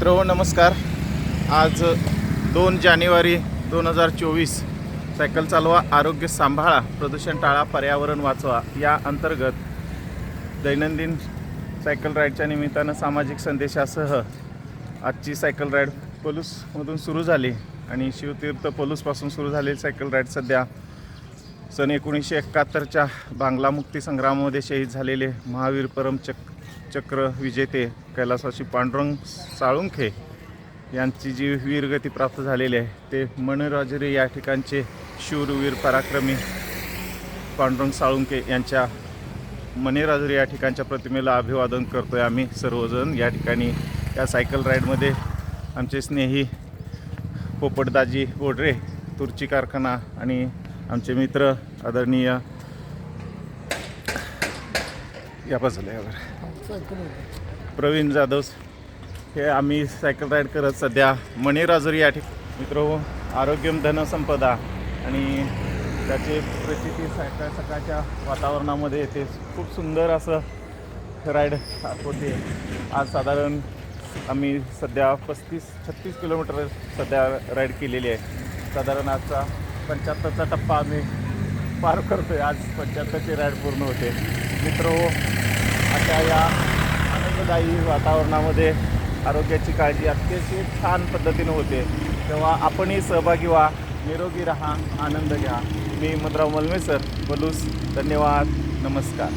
मित्र नमस्कार. आज दोन जानेवारी दोन हजार चोवीस. सायकल चालवा आरोग्य सांभाळा प्रदूषण टाळा पर्यावरण वाचवा या अंतर्गत दैनंदिन सायकल राईडच्या निमित्तानं सामाजिक संदेशासह आजची सायकल राईड पलूसमधून सुरू झाली आणि शिवतीर्थ पलूसपासून सुरू झालेली सायकल राईड सध्या सन एकोणीसशे एकाहत्तरच्या बांगला मुक्ती संग्रामामध्ये शहीद झालेले महावीर परमचक चक्र विजेते कैलासाशी पांडुरंग साळुंखे यांची जी वीरगती प्राप्त झालेली आहे ते मणराजरी या ठिकाणचे शूरवीर पराक्रमी पांडुरंग साळुंखे यांच्या मणिराजुरी या ठिकाणच्या प्रतिमेला अभिवादन करतो आहे आम्ही सर्वजण. या ठिकाणी या सायकल राईडमध्ये आमचे स्नेही पोपटदाजी बोडरे तुर्ची कारखाना आणि आमचे मित्र आदरणीय या यावर प्रवीण जाधव हे आम्ही सायकल राईड करत सध्या. मणिराजुरी या ठिकाणी. मित्र आरोग्यम धनसंपदा आणि त्याचे प्रचिती सकाळ सकाळच्या वातावरणामध्ये ते खूप सुंदर असं राईड होते आज साधारण आम्ही सध्या पस्तीस छत्तीस किलोमीटर सध्या राईड केलेली आहे. साधारण आजचा पंच्याहत्तरचा टप्पा आम्ही पार करतोय. आज पंच्याहत्तरची राईड पूर्ण होते. मित्र अशा या आनंददायी वातावरणामध्ये आरोग्याची काळजी अतिशय छान पद्धतीनं होते. तेव्हा आपणही सहभागी व्हा निरोगी राहा आनंद घ्या. मी मधुराव मलमेसर बलूस धन्यवाद. नमस्कार.